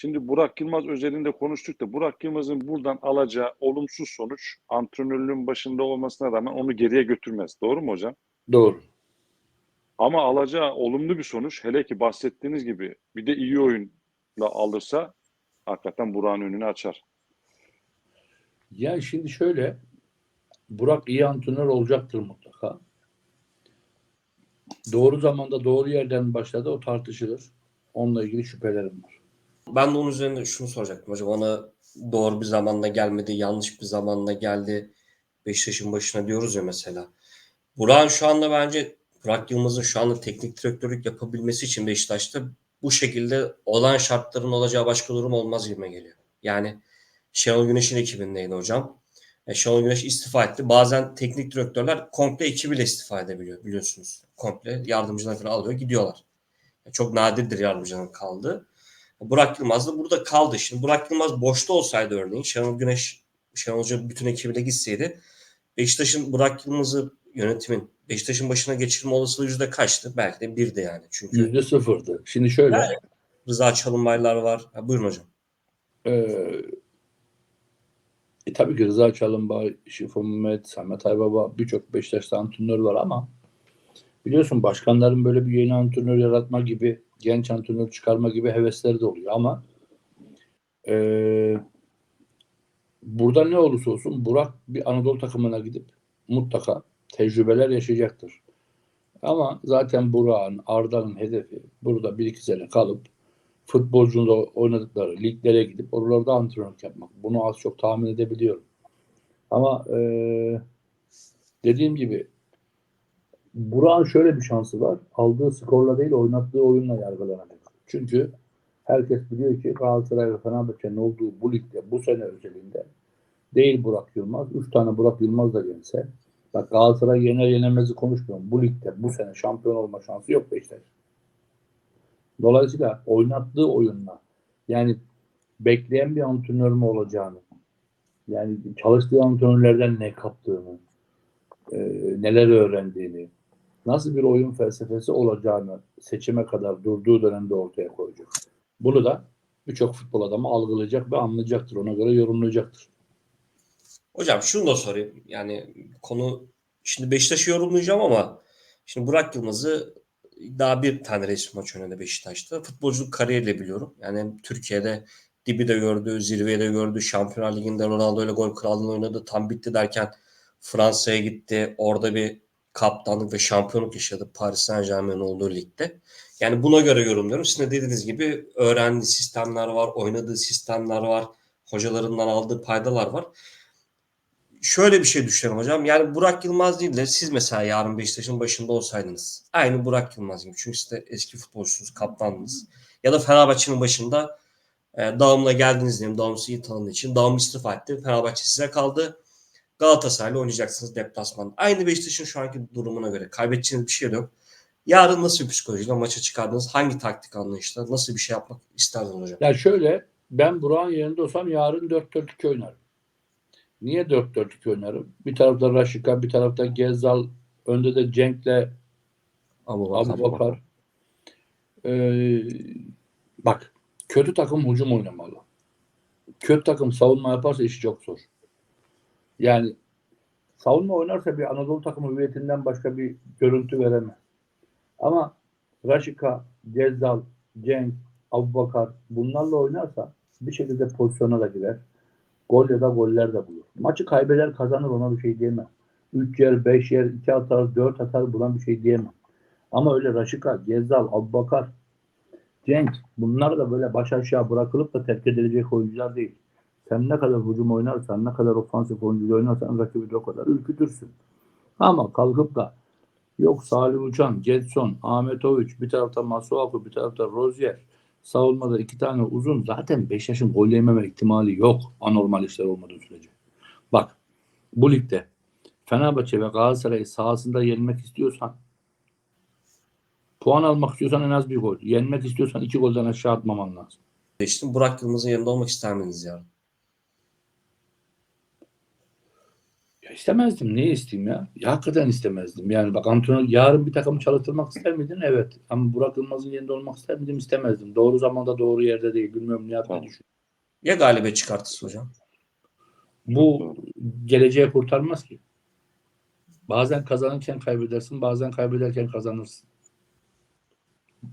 Şimdi Burak Yılmaz özelinde konuştuk da Burak Yılmaz'ın buradan alacağı olumsuz sonuç antrenörlüğün başında olmasına rağmen onu geriye götürmez. Doğru mu hocam? Doğru. Ama alacağı olumlu bir sonuç hele ki bahsettiğiniz gibi bir de iyi oyunla alırsa hakikaten Burak'ın önünü açar. Ya şimdi şöyle Burak iyi antrenör olacaktır mutlaka. Doğru zamanda doğru yerden başladı o tartışılır. Onunla ilgili şüphelerim var. Ben de onun üzerine şunu soracaktım hocam. Ona doğru bir zamanda gelmedi, yanlış bir zamanda geldi. Beşiktaş'ın başına diyoruz ya mesela. Burak'ın şu anda bence Burak Yılmaz'ın şu anda teknik direktörlük yapabilmesi için Beşiktaş'ta bu şekilde olan şartların olacağı başka durum olmaz gibime geliyor. Yani Şenol Güneş'in ekibindeydi hocam. E, Şenol Güneş istifa etti. Bazen teknik direktörler komple ekibiyle istifa edebiliyor biliyorsunuz. Komple yardımcılar falan alıyor gidiyorlar. E, Çok nadirdir yardımcının kaldığı. Burak Yılmaz da burada kaldı. Şimdi Burak Yılmaz boşta olsaydı örneğin Şenol Güneş, Şenol Hoca bütün ekibiyle gitseydi Beşiktaş'ın Burak Yılmaz'ı yönetimin Beşiktaş'ın başına geçirme olasılığı yüzde kaçtı? Belki de birdi yani. Çünkü Yüzde sıfırdı. Şimdi şöyle Yani. Rıza Çalınbaylar var. Ha, buyurun hocam. e, e, tabii ki Rıza Çalınbay, Şifo Mehmet, Samet Aybaba birçok Beşiktaş'ta antrenör var ama biliyorsun başkanların böyle bir yeni antrenör yaratma gibi genç antrenör çıkarma gibi hevesleri de oluyor ama e, burada ne olursa olsun Burak bir Anadolu takımına gidip mutlaka tecrübeler yaşayacaktır. Ama zaten Burak'ın, Arda'nın hedefi burada bir iki sene kalıp futbolcunun da oynadıkları liglere gidip oralarda antrenörlük yapmak. Bunu az çok tahmin edebiliyorum. Ama eee, dediğim gibi Burak'ın şöyle bir şansı var. Aldığı skorla değil oynattığı oyunla yargılanacak. Çünkü herkes biliyor ki Galatasaray ve Fenerbahçe'nin olduğu bu ligde bu sene özelinde değil Burak Yılmaz. Üç tane Burak Yılmaz da gelse bak Galatasaray yener yenemezi konuşmuyorum. Bu ligde bu sene şampiyon olma şansı yok Beşiktaş. Dolayısıyla oynattığı oyunla yani bekleyen bir antrenör mü olacağını yani çalıştığı antrenörlerden ne kaptığını e, neler öğrendiğini nasıl bir oyun felsefesi olacağını seçime kadar durduğu dönemde ortaya koyacak. Bunu da birçok futbol adamı algılayacak ve anlayacaktır. Ona göre yorumlayacaktır. Hocam şunu da sorayım. Yani konu şimdi Beşiktaş'ı yorumlayacağım ama şimdi Burak Yılmaz'ı daha bir tane resmi maç oynadı Beşiktaş'ta. Futbolculuk kariyeriyle biliyorum. Yani Türkiye'de dibi de gördü, zirveyi de gördü. Şampiyonlar Ligi'nde Ronaldo ile gol krallığını oynadı. Tam bitti derken Fransa'ya gitti. Orada bir kaptanlık ve şampiyonluk yaşadı Paris Saint Germain'in olduğu ligde. Yani buna göre yorumluyorum. Sizin de dediğiniz gibi öğrendiği sistemler var, oynadığı sistemler var, hocalarından aldığı paydalar var şöyle bir şey düşünüyorum hocam. Yani Burak Yılmaz değil de siz mesela yarın Beşiktaş'ın başında olsaydınız. Aynı Burak Yılmaz gibi. Çünkü siz de eski futbolcusunuz, kaptandınız. Ya da Fenerbahçe'nin başında e, Dağım'la geldiniz diyelim. Dağım sizi tanıdığı için. Dağım istifa etti. Fenerbahçe size kaldı. Galatasaray'la oynayacaksınız deplasman. Aynı Beşiktaş'ın şu anki durumuna göre. Kaybedeceğiniz bir şey yok. Yarın nasıl bir psikolojiyle maça çıkardınız? Hangi taktik anlayışla? Nasıl bir şey yapmak isterdiniz hocam? Ya şöyle ben Burak'ın yerinde olsam yarın 4-4-2 oynarım. Niye 4-4-2 oynarım? Bir tarafta Raşika, bir tarafta Gezzal, önde de Cenk'le Abu Abu Bakar. Ee, bak kötü takım hücum oynamalı. Kötü takım savunma yaparsa işi çok zor. Yani savunma oynarsa bir Anadolu takımı hüviyetinden başka bir görüntü veremez. Ama Raşika, Gezzal, Cenk, Abu Bakar bunlarla oynarsa bir şekilde pozisyona da girer. Gol ya da goller de bulur. Maçı kaybeder kazanır ona bir şey diyemem. 3 yer, 5 yer, 2 atar, 4 atar buna bir şey diyemem. Ama öyle Raşika, Gezzal, Abbakar, Cenk bunlar da böyle baş aşağı bırakılıp da terk edilecek oyuncular değil. Sen ne kadar hücum oynarsan, ne kadar ofansif oyuncu oynarsan rakibi de o kadar ürkütürsün. Ama kalkıp da yok Salih Uçan, Getson, Ahmet Oviç, bir tarafta Masuaku, bir tarafta Rozier, savunmada iki tane uzun zaten Beşiktaş'ın gol yememe ihtimali yok anormal işler olmadığı sürece. Bak bu ligde Fenerbahçe ve Galatasaray sahasında yenmek istiyorsan puan almak istiyorsan en az bir gol. Yenmek istiyorsan iki golden aşağı atmaman lazım. Geçtim. Burak Yılmaz'ın yanında olmak ister miydiniz yarın? Ya istemezdim. Niye isteyeyim ya? ya? Hakikaten istemezdim. Yani bak antrenör yarın bir takımı çalıştırmak ister miydin? Evet. Ama Burak Yılmaz'ın yerinde olmak ister miydim? İstemezdim. Doğru zamanda doğru yerde değil. Bilmiyorum Tamam. ne düşünüyor. Ya galibiyet çıkartırsın hocam? Bu geleceği kurtarmaz ki. Bazen kazanırken kaybedersin, bazen kaybederken kazanırsın.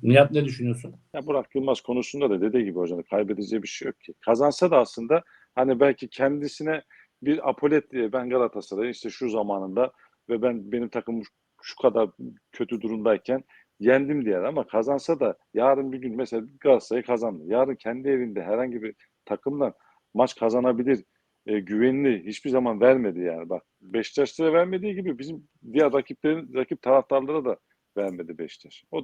Nihat ne düşünüyorsun? Ya Burak Yılmaz konusunda da dediği gibi hocam kaybedeceği bir şey yok ki. Kazansa da aslında hani belki kendisine bir apolet diye ben Galatasaray'ın işte şu zamanında ve ben benim takımım şu kadar kötü durumdayken yendim diyer ama kazansa da yarın bir gün mesela Galatasaray kazandı. Yarın kendi evinde herhangi bir takımdan maç kazanabilir e, güvenini hiçbir zaman vermedi yani. Bak Beşiktaş'ta vermediği gibi bizim diğer rakiplerin rakip taraftarlara da vermedi Beşiktaş. O da